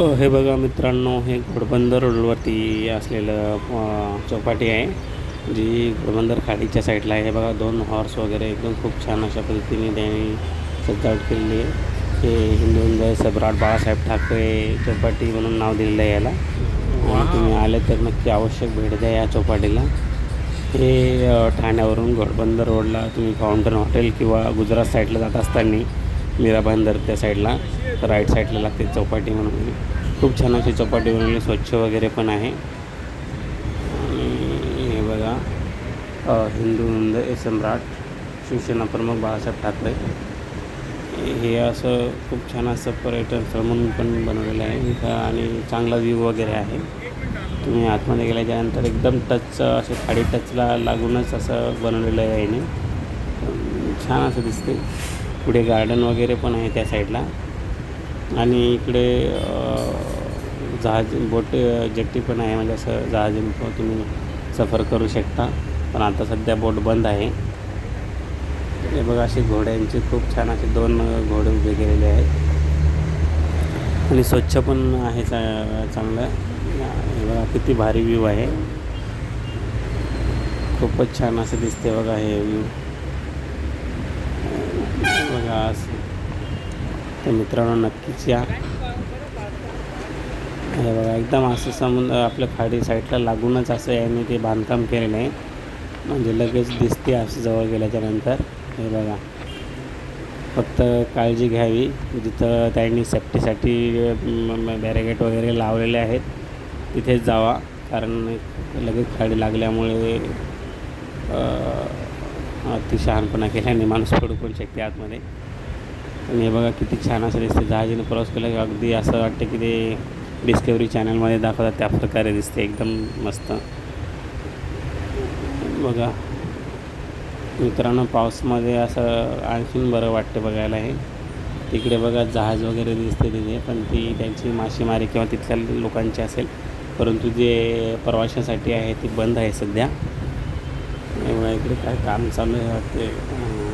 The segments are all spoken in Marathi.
हो, हे बघा मित्रांनो हे घोडबंदर रोडवरती असलेलं चौपाटी आहे. जी घोडबंदर खाडीच्या साईडला आहे. हे बघा दोन हॉर्स वगैरे एकदम खूप छान अशा पद्धतीने त्यांनी सजावट केलेली आहे. हे हिंदू हृदय सम्राट बाळासाहेब ठाकरे चौपाटी म्हणून नाव दिलेलं आहे याला. आणि तुम्ही आले तर नक्की आवश्यक भेट द्या या चौपाटीला. हे ठाण्यावरून घोडबंदर रोडला तुम्ही फाउंटन हॉटेल किंवा गुजरात साईडला जात असताना मीरा बंदर त्या साईडला राईट साईडला लागते चौपाटी म्हणून. खूप छान अशी चौपाटी बनवली स्वच्छ वगैरे पण आहे. आणि हे बघा हिंदू हिंद सम्राट शिवसेना प्रमुख बाळासाहेब ठाकरे. हे असं खूप छान असं पर्यटन स्थळ म्हणून पण बनवलेलं आहे. इथं आणि चांगला व्ह्यू वगैरे आहे. तुम्ही आतमध्ये गेल्याच्यानंतर एकदम टच असे खाडी टचला लागूनच असं बनवलेलं आहे याने. छान असं दिसते. पुढे गार्डन वगैरे पण आहे त्या साईडला आणि इकडे जहाज बोट जेट्टी पण आहे. म्हणजे असं जहाजीनं तुम्ही सफर करू शकता. पण आता सध्या बोट बंद आहे. हे बघा असे घोड्यांचे खूप छान असे दोन घोडे उभे केलेले आहेत. आणि स्वच्छ पण आहे चा चांगलं. हे बघा किती भारी व्ह्यू आहे. खूपच छान असं दिसते बघा हे व्ह्यू बघा असं. तर मित्रांनो नक्कीच या. हे बघा एकदम असं समुद्र आपल्या खाडी साईडला लागूनच असं याने ते बांधकाम केलेलं आहे. म्हणजे लगेच दिसते असं जवळ गेल्याच्यानंतर हे बघा. फक्त काळजी घ्यावी. जिथं त्यांनी सेफ्टीसाठी बॅरिगेट वगैरे लावलेले आहेत तिथेच जावा. कारण लगेच खाडी लागल्यामुळे अति शहाणपणा केल्याने माणूस पडू पण शकते आतमध्ये. आणि हे बघा किती छान असं दिसते जहाजीने प्रवास केला की अगदी असं वाटतं की ते डिस्कवरी चॅनलमध्ये दाखवतात त्या प्रकारे दिसते एकदम मस्त. बघा. मित्रांनो पावसामध्ये असं आणखीन बरं वाटतं बघायला हे. तिकडे बघा जहाज वगैरे दिसते तिथे पण ती त्यांची मासेमारी किंवा तिथल्या लोकांची असेल. परंतु जे प्रवाशासाठी आहे ती बंद आहे सध्या. त्यामुळे इकडे काय काम चालू आहे वाटते. अं,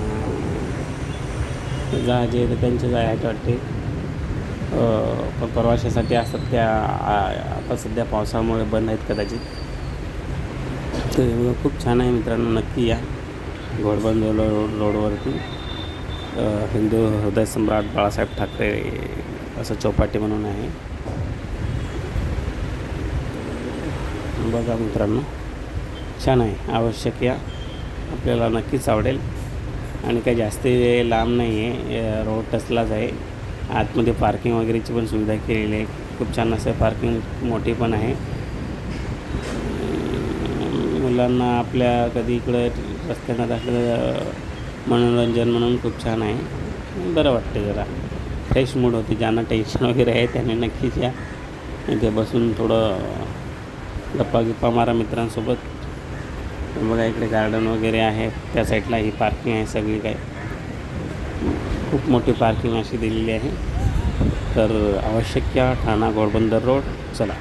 जहाज तर त्यांचे जायचे वाटते. पण प्रवाशासाठी असतात त्या आता सध्या पावसामुळे बंद आहेत कदाचित. तर खूप छान आहे मित्रांनो नक्की या घोडबंदर रोड रोडवरती. हिंदू हृदय सम्राट बाळासाहेब ठाकरे असं चौपाटी म्हणून आहे. बघा मित्रांनो. छान आहे आवश्यक या. आपल्याला नक्कीच आवडेल. आणि काही जास्त लांब नाही आहे रोड टचलाच आहे. आतमध्ये पार्किंग वगैरेची पण सुविधा केलेली आहे. खूप छान असं पार्किंग मोठी पण आहे. मुलांना आपल्या कधी इकडं रस्त्यानं दाखलं मनोरंजन म्हणून खूप छान आहे. बरं वाटते जरा. फ्रेश मूड होते ज्यांना टेन्शन वगैरे आहे त्याने नक्कीच या. इथे बसून थोडं गप्पा गिप्पा मारा मित्रांसोबत. बघा इकडे गार्डन वगैरे आहे. त्या साईडला ही पार्किंग आहे सगळी काय खूप मोठी पार्किंग अशी दिलेली आहे. तर आवश्यक या ठाणा घोडबंदर रोड चला.